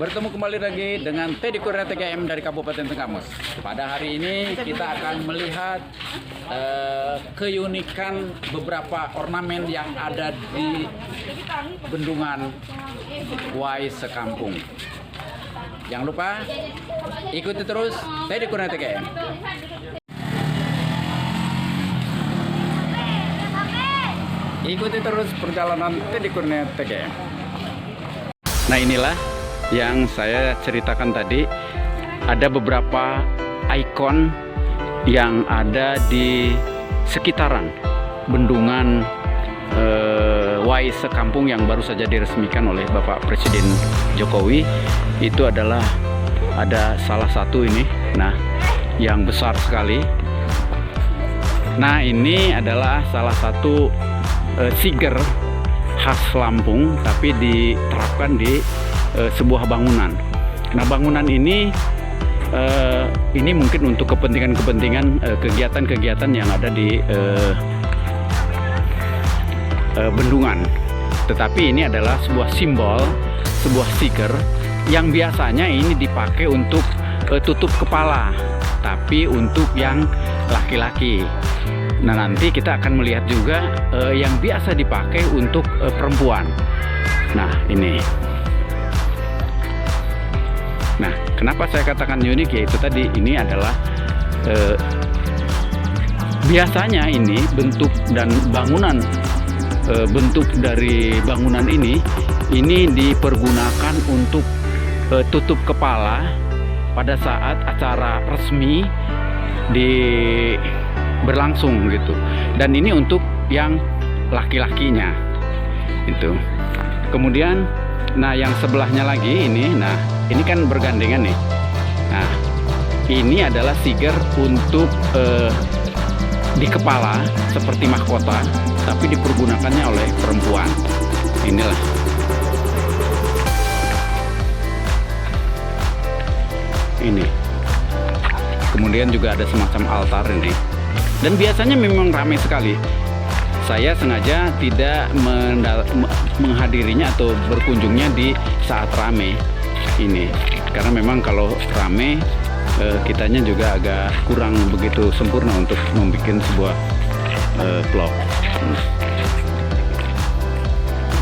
Bertemu kembali lagi dengan Teddy Kurnia TKM dari Kabupaten Tenggamus. Pada hari ini kita akan melihat eh, keunikan beberapa ornamen yang ada di bendungan Wai Sekampung. Jangan lupa ikuti terus Teddy Kurnia TKM. Ikuti terus perjalanan Teddy Kurnia TKM. Nah inilah yang saya ceritakan tadi ada beberapa ikon yang ada di sekitaran bendungan eh, Wai Sekampung yang baru saja diresmikan oleh Bapak Presiden Jokowi. Itu adalah ada salah satu ini. Nah yang besar sekali. Nah ini adalah salah satu eh, siger khas Lampung tapi diterapkan di eh, sebuah bangunan. Nah, bangunan ini eh, ini mungkin untuk kepentingan-kepentingan eh, kegiatan-kegiatan yang ada di eh, eh, bendungan. Tetapi ini adalah sebuah simbol, sebuah stiker yang biasanya ini dipakai untuk eh, tutup kepala, tapi untuk yang laki-laki. Nah nanti kita akan melihat juga eh, yang biasa dipakai untuk eh, perempuan. Nah ini. Nah kenapa saya katakan unik? Yaitu tadi ini adalah eh, biasanya ini bentuk dan bangunan eh, bentuk dari bangunan ini ini dipergunakan untuk eh, tutup kepala pada saat acara resmi di berlangsung gitu. Dan ini untuk yang laki-lakinya itu kemudian nah yang sebelahnya lagi ini nah ini kan bergandengan nih nah ini adalah siger untuk eh, di kepala seperti mahkota tapi dipergunakannya oleh perempuan. Inilah. Ini. Kemudian juga ada semacam altar ini. Dan biasanya memang ramai sekali. Saya sengaja tidak menghadirinya atau berkunjungnya di saat ramai ini, karena memang kalau ramai eh, kitanya juga agak kurang begitu sempurna untuk membuat sebuah eh, vlog.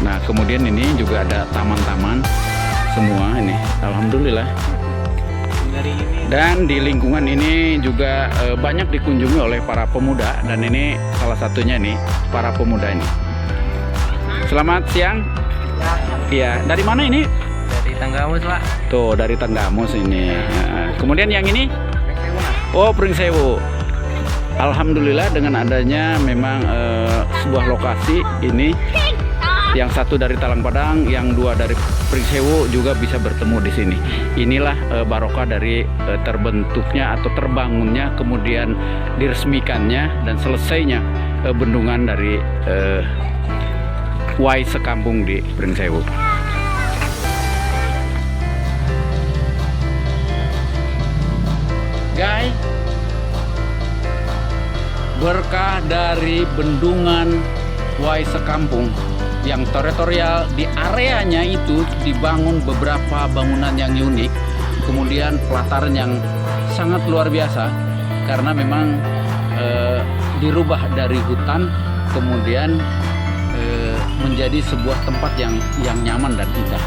Nah kemudian ini juga ada taman-taman semua ini, alhamdulillah dan di lingkungan ini juga eh, banyak dikunjungi oleh para pemuda dan ini salah satunya nih para pemuda ini. Selamat siang. Iya, dari mana ini? Tanggamus pak Tuh, dari Tenggamus ini. Nah, kemudian yang ini? Oh, Pringsewu. Alhamdulillah dengan adanya memang eh, sebuah lokasi ini yang satu dari Talang Padang, yang dua dari Pringsewu juga bisa bertemu di sini. Inilah eh, barokah dari eh, terbentuknya atau terbangunnya, kemudian diresmikannya dan selesainya eh, bendungan dari eh, Wai Sekampung di Pringsewu. Guys, berkah dari bendungan Wai Sekampung yang teritorial di areanya itu dibangun beberapa bangunan yang unik kemudian pelataran yang sangat luar biasa karena memang eh, dirubah dari hutan kemudian eh, menjadi sebuah tempat yang yang nyaman dan indah.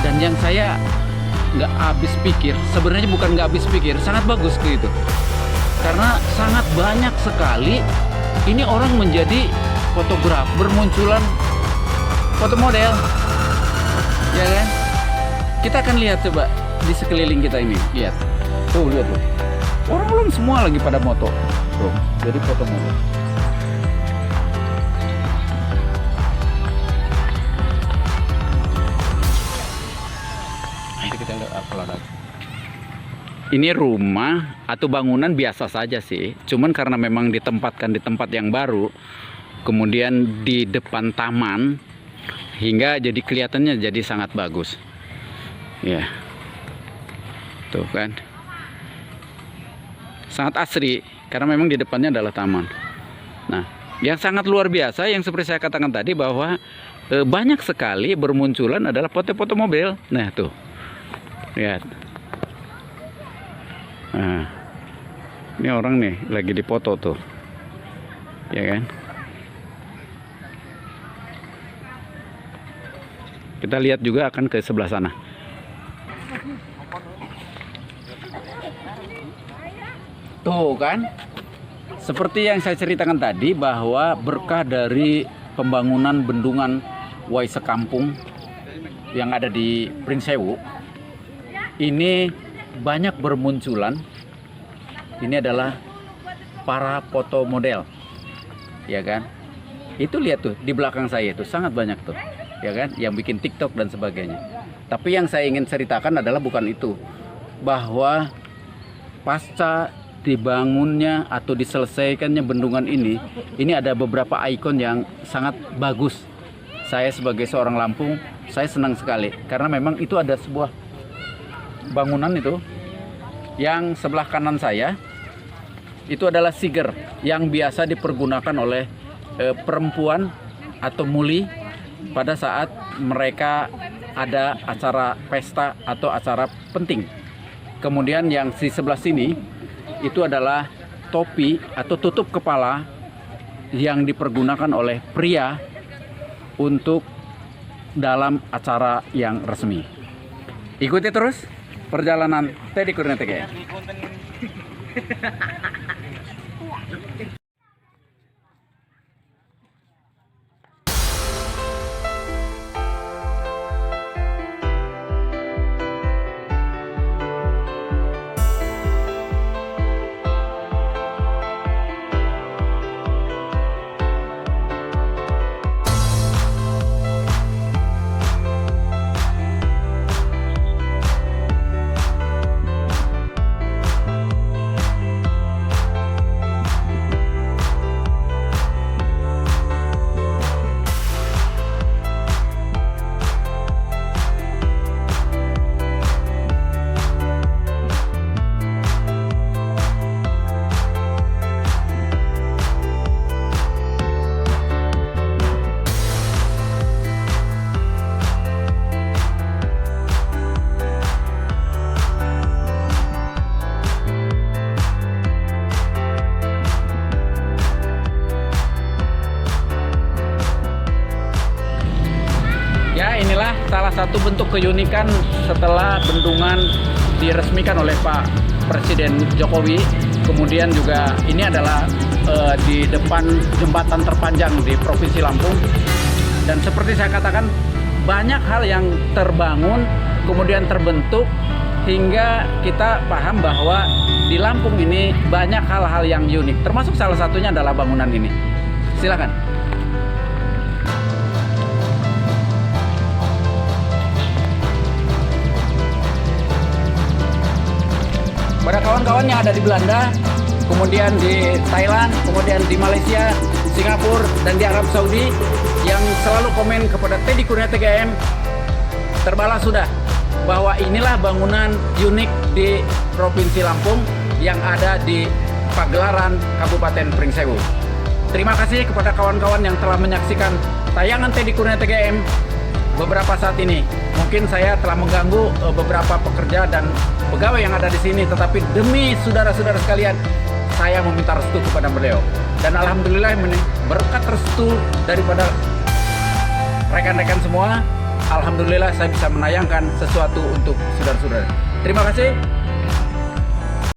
Dan yang saya nggak habis pikir sebenarnya bukan nggak habis pikir sangat bagus gitu karena sangat banyak sekali ini orang menjadi fotograf bermunculan foto model. Ya kan? Kita akan lihat coba di sekeliling kita ini. Lihat. Tuh lihat tuh. Orang belum semua lagi pada moto. Tuh jadi foto model itu kita lagi ini rumah atau bangunan biasa saja sih. Cuman karena memang ditempatkan di tempat yang baru, kemudian di depan taman, hingga jadi kelihatannya jadi sangat bagus. Ya, tuh kan, sangat asri karena memang di depannya adalah taman. Nah, yang sangat luar biasa yang seperti saya katakan tadi bahwa eh, banyak sekali bermunculan adalah foto-foto mobil. Nah tuh Lihat. Nah, ini orang nih lagi dipoto tuh, ya kan? Kita lihat juga akan ke sebelah sana. Tuh kan, seperti yang saya ceritakan tadi bahwa berkah dari pembangunan bendungan Wai Sekampung yang ada di Pringsewu ini banyak bermunculan. Ini adalah para foto model, ya kan? Itu lihat tuh di belakang saya itu sangat banyak tuh, ya kan? Yang bikin TikTok dan sebagainya. Tapi yang saya ingin ceritakan adalah bukan itu, bahwa pasca dibangunnya atau diselesaikannya bendungan ini, ini ada beberapa ikon yang sangat bagus. Saya sebagai seorang Lampung, saya senang sekali karena memang itu ada sebuah bangunan itu yang sebelah kanan saya itu adalah siger yang biasa dipergunakan oleh eh, perempuan atau muli pada saat mereka ada acara pesta atau acara penting. Kemudian yang di sebelah sini itu adalah topi atau tutup kepala yang dipergunakan oleh pria untuk dalam acara yang resmi. Ikuti terus perjalanan Teddy Kurniawan. satu bentuk keunikan setelah bendungan diresmikan oleh Pak Presiden Jokowi. Kemudian juga ini adalah eh, di depan jembatan terpanjang di Provinsi Lampung. Dan seperti saya katakan banyak hal yang terbangun kemudian terbentuk hingga kita paham bahwa di Lampung ini banyak hal-hal yang unik. Termasuk salah satunya adalah bangunan ini. Silakan. Kawan-kawan yang ada di Belanda, kemudian di Thailand, kemudian di Malaysia, Singapura, dan di Arab Saudi yang selalu komen kepada Teddy Kurnia TGM terbalas sudah bahwa inilah bangunan unik di Provinsi Lampung yang ada di Pagelaran Kabupaten Pringsewu. Terima kasih kepada kawan-kawan yang telah menyaksikan tayangan Teddy Kurnia TGM beberapa saat ini. Mungkin saya telah mengganggu eh, beberapa pekerja dan pegawai yang ada di sini, tetapi demi saudara-saudara sekalian, saya meminta restu kepada beliau. Dan alhamdulillah berkat restu daripada rekan-rekan semua, alhamdulillah saya bisa menayangkan sesuatu untuk saudara-saudara. Terima kasih.